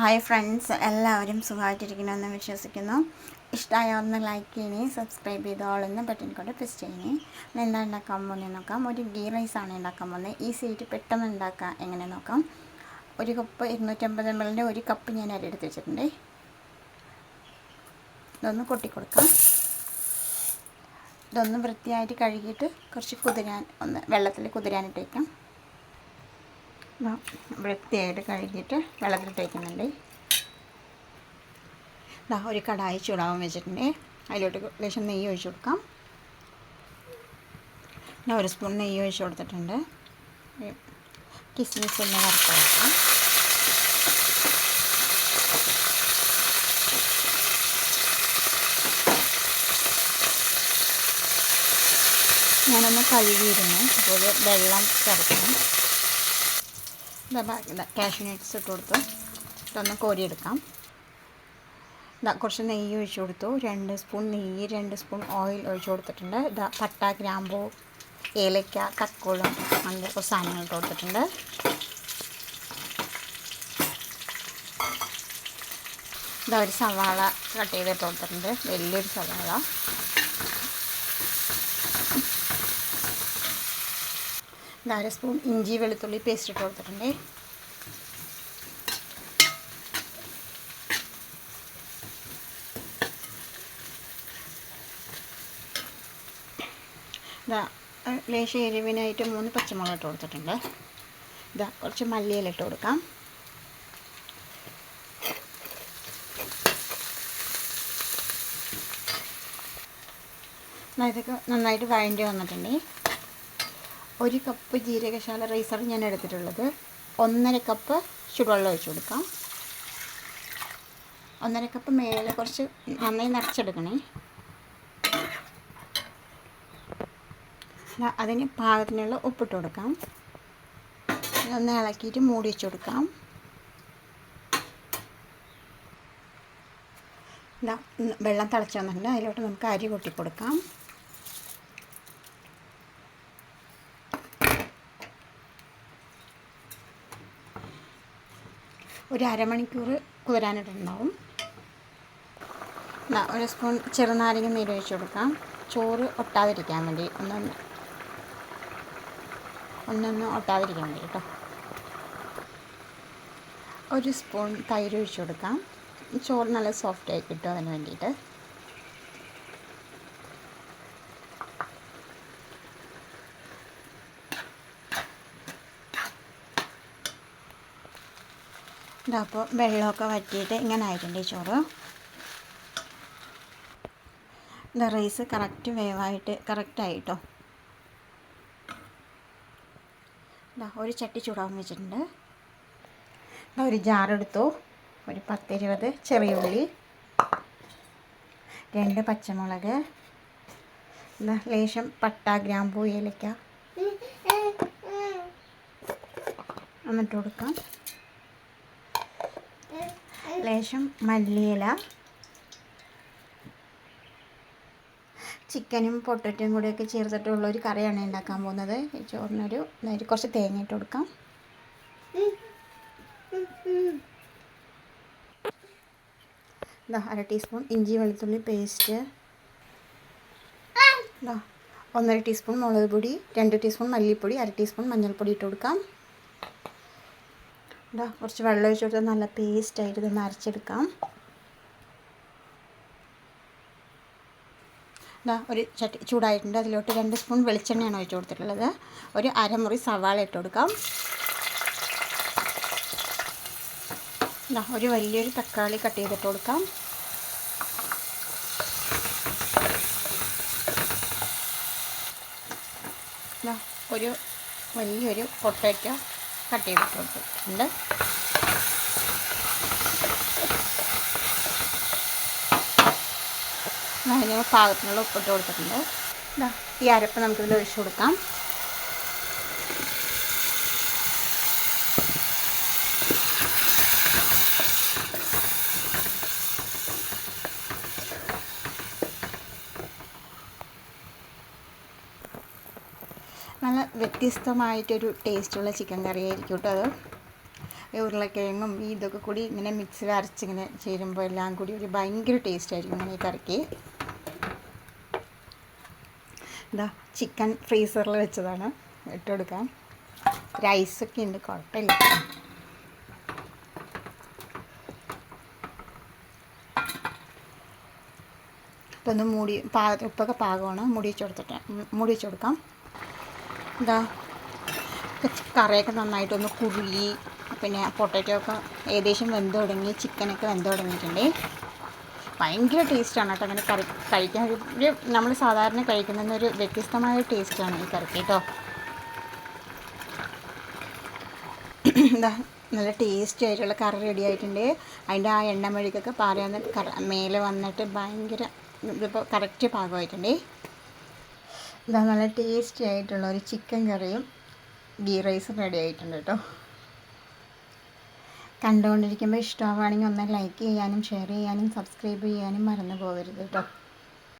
Hi friends എല്ലാവരും സുഖമായിട്ടിരിക്കണമെന്ന് വിശ്വസിക്കുന്നു. ഇഷ്ടമായ ഒന്ന് ലൈക്ക് ചെയ്യണേ സബ്സ്ക്രൈബ് ചെയ്തോളെന്ന് ബട്ടൺ കൊണ്ട് പ്രസ് ചെയ്യണേ. എന്താ ഉണ്ടാക്കാൻ പോകുന്നത് നോക്കാം. ഒരു ഗീ ആണ് ഉണ്ടാക്കാൻ പോകുന്നത്. ഈസി ആയിട്ട് പെട്ടെന്ന് ഉണ്ടാക്കാം. എങ്ങനെ നോക്കാം. ഒരു കപ്പ് ഇരുന്നൂറ്റമ്പത് എം എല്ലിന്റെ ഒരു കപ്പ് ഞാൻ അരി എടുത്ത് വെച്ചിട്ടുണ്ട്. ഇതൊന്ന് കൊട്ടിക്കൊടുക്കാം ഇതൊന്ന് വൃത്തിയായിട്ട് കഴുകിയിട്ട് കുറച്ച് കുതിരാൻ ഒന്ന് വെള്ളത്തിൽ കുതിരാനിട്ട് വയ്ക്കാം ദാ വൃത്തിയായിട്ട് കഴുകിയിട്ട് വെള്ളത്തിലിട്ട് വയ്ക്കുന്നുണ്ട് ഇതാ ഒരു കടായി ചൂടാവാൻ വെച്ചിട്ടുണ്ട്. അതിലോട്ട് ലേശം നെയ്യ് ഒഴിച്ച് കൊടുക്കാം. പിന്നെ ഒരു സ്പൂൺ നെയ്യ് ഒഴിച്ച് കൊടുത്തിട്ടുണ്ട്. കിസ്മിസ് ഒന്ന് വറുത്ത് കൊടുക്കാം ഞാനൊന്ന് കഴുകിയിരുന്നു. അപ്പോൾ വെള്ളം ചേർക്കണം കാഷ്യൂ നട്ട്സ് ഇട്ട് കൊടുത്തു ഇതൊന്ന് കോരിയെടുക്കാം. ഇതാ കുറച്ച് നെയ്യ് ഒഴിച്ചു കൊടുത്തു. രണ്ട് സ്പൂൺ നെയ്യ് രണ്ട് സ്പൂൺ ഓയിൽ ഒഴിച്ചു കൊടുത്തിട്ടുണ്ട്. ഇതാ പട്ട ഗ്രാമ്പൂ ഏലക്ക കക്കോളം അങ്ങനത്തെ കുറച്ച് സാധനങ്ങൾ ഇട്ട് കൊടുത്തിട്ടുണ്ട്. ഇതാ ഒരു സവാള കട്ട് ചെയ്തിട്ട് കൊടുത്തിട്ടുണ്ട്. വലിയൊരു സവാള. അര സ്പൂൺ ഇഞ്ചി വെളുത്തുള്ളി പേസ്റ്റ് ഇട്ട് കൊടുത്തിട്ടുണ്ട്. ഇതാ ലേശ എരിവിനായിട്ട് മൂന്ന് പച്ചമുളക് ഇട്ട് കൊടുത്തിട്ടുണ്ട്. ഇതാ കുറച്ച് മല്ലിയില ഇട്ട് കൊടുക്കാം. ഇതൊക്കെ നന്നായിട്ട് വഴണ്ടി വന്നിട്ടുണ്ട്. ഒരു കപ്പ് ജീരകശാല റൈസാണ് ഞാൻ എടുത്തിട്ടുള്ളത്. ഒന്നര കപ്പ് ചുടുവെള്ളം ഒഴിച്ചു കൊടുക്കാം. ഒന്നര കപ്പ് മേലെ കുറച്ച് നന്നായി നിറച്ചെടുക്കണേ അതിന് പാകത്തിനുള്ള ഉപ്പിട്ട് കൊടുക്കാം. ഒന്ന് ഇളക്കിയിട്ട് മൂടി വെച്ച് കൊടുക്കാം. വെള്ളം തിളച്ച് വന്നിട്ടുണ്ട്. അതിലോട്ട് നമുക്ക് അരി കൊട്ടി കൊടുക്കാം. ഒരു അരമണിക്കൂർ കുതിരാനിട്ടുണ്ടാവും ഒരു സ്പൂൺ ചെറുനാരങ്ങ നീര് ഒഴിച്ച് കൊടുക്കാം. ചോറ് ഒട്ടാതിരിക്കാൻ വേണ്ടി ഒന്നൊന്ന് ഒന്നൊന്ന് ഒട്ടാതിരിക്കാൻ വേണ്ടി കേട്ടോ. ഒരു സ്പൂൺ തൈര് ഒഴിച്ച് കൊടുക്കാം. ചോറ് നല്ല സോഫ്റ്റ് ആയി കിട്ടും അതിന് വേണ്ടിയിട്ട്. ഇതാ അപ്പോൾ വെള്ളമൊക്കെ വറ്റിയിട്ട് ഇങ്ങനെ ആയിട്ടുണ്ട് ചോറ് ഇതാ റൈസ് കറക്റ്റ് വേവായിട്ട് കറക്റ്റായിട്ടോ ഇതാ ഒരു ചട്ടി ചൂടാൻ വെച്ചിട്ടുണ്ട്. ഇതാ ഒരു ജാറെടുത്തു ഒരു പത്തിരുപത് ചെറിയ ഉള്ളി. രണ്ട് പച്ചമുളക്. ലേശം പട്ട ഗ്രാമ്പൂ ഏലക്ക. എന്നിട്ട് കൊടുക്കാം. ലേശം മല്ലിയില ചിക്കനും പൊട്ടറ്റയും കൂടെയൊക്കെ ചേർത്തിട്ടുള്ള ഒരു കറിയാണ് ഉണ്ടാക്കാൻ പോകുന്നത്. ചോറിനൊരു കുറച്ച് തേങ്ങ ഇട്ട് കൊടുക്കാം. ഇതാ അര ടീസ്പൂൺ ഇഞ്ചി വെളുത്തുള്ളി പേസ്റ്റ്. ഇതാ ഒന്നര ടീസ്പൂൺ മുളക് പൊടി രണ്ട് ടീസ്പൂൺ മല്ലിപ്പൊടി അര ടീസ്പൂൺ മഞ്ഞൾപ്പൊടി ഇട്ട് കൊടുക്കാം. ഇതാ കുറച്ച് വെള്ളം ഒഴിച്ച് കൊടുത്താൽ നല്ല പേസ്റ്റായിട്ട് ഇത് അരച്ചെടുക്കാം. ഇതാ ഒരു ചട്ടി ചൂടായിട്ടുണ്ട്. അതിലോട്ട് രണ്ട് സ്പൂൺ വെളിച്ചെണ്ണയാണ് ഒഴിച്ച് കൊടുത്തിട്ടുള്ളത്. ഒരു അരമുറി സവാള ഇട്ട് കൊടുക്കാം. ഇതാ ഒരു വലിയൊരു തക്കാളി കട്ട് ചെയ്തിട്ട് കൊടുക്കാം. ഒരു വലിയൊരു പൊട്ടാറ്റോ കട്ട് ചെയ്തിട്ടുണ്ട് അതിന് പാകത്തിനുള്ള ഉപ്പിട്ട് കൊടുത്തിട്ടുണ്ട്. ഈ അരപ്പ് നമുക്കിതിൽ ഒഴിച്ചു കൊടുക്കാം. നല്ല വ്യത്യസ്തമായിട്ടൊരു ടേസ്റ്റുള്ള ചിക്കൻ കറി ആയിരിക്കും കേട്ടോ അത്. ഉരുളക്കിഴങ്ങും ഈ ഇതൊക്കെ കൂടി ഇങ്ങനെ മിക്സിൽ അരച്ചിങ്ങനെ ചേരുമ്പോൾ എല്ലാം കൂടി ഒരു ഭയങ്കര ടേസ്റ്റ് ആയിരിക്കും ഇങ്ങനെ ഈ കറിക്ക്. എന്താ ചിക്കൻ ഫ്രീസറിൽ വെച്ചതാണ്. ഇട്ട് കൊടുക്കാം റൈസൊക്കെ ഉണ്ട് കുഴപ്പമില്ല. ഇപ്പം ഒന്ന് മൂടി പാ ഉപ്പൊക്കെ പാകമാണ്. മൂടി വെച്ച് കൊടുത്തിട്ട് മുടി കൊടുക്കാം. എന്താ കറിയൊക്കെ നന്നായിട്ടൊന്ന് കുറുകി പിന്നെ പൊട്ടാറ്റോ ഒക്കെ ഏകദേശം വെന്ത് തുടങ്ങി ചിക്കനൊക്കെ വെന്ത് തുടങ്ങിയിട്ടുണ്ട്. ഭയങ്കര ടേസ്റ്റാണ് കേട്ടോ അങ്ങനെ കറി കഴിക്കാൻ. ഒരു നമ്മൾ സാധാരണ കഴിക്കുന്ന ഒരു വ്യത്യസ്തമായ ടേസ്റ്റാണ് ഈ കറിക്ക് കേട്ടോ. എന്താ നല്ല ടേസ്റ്റി ആയിട്ടുള്ള കറി റെഡി ആയിട്ടുണ്ട്. അതിന്റെ ആ എണ്ണ മെഴുകൊക്കെ പാറിയാന്ന് കറ മേലെ വന്നിട്ട് ഭയങ്കര ഇതിപ്പോൾ കറക്റ്റ് പാകമായിട്ടുണ്ട്. ഇതാ നല്ല ടേസ്റ്റി ആയിട്ടുള്ള ഒരു ചിക്കൻ കറിയും ഗീ റൈസും റെഡി ആയിട്ടുണ്ട് കേട്ടോ കണ്ടുകൊണ്ടിരിക്കുമ്പോൾ ഇഷ്ടമാവുകയാണെങ്കിൽ ഒന്ന് ലൈക്ക് ചെയ്യാനും ഷെയർ ചെയ്യാനും സബ്സ്ക്രൈബ് ചെയ്യാനും മറന്നു പോകരുത് കേട്ടോ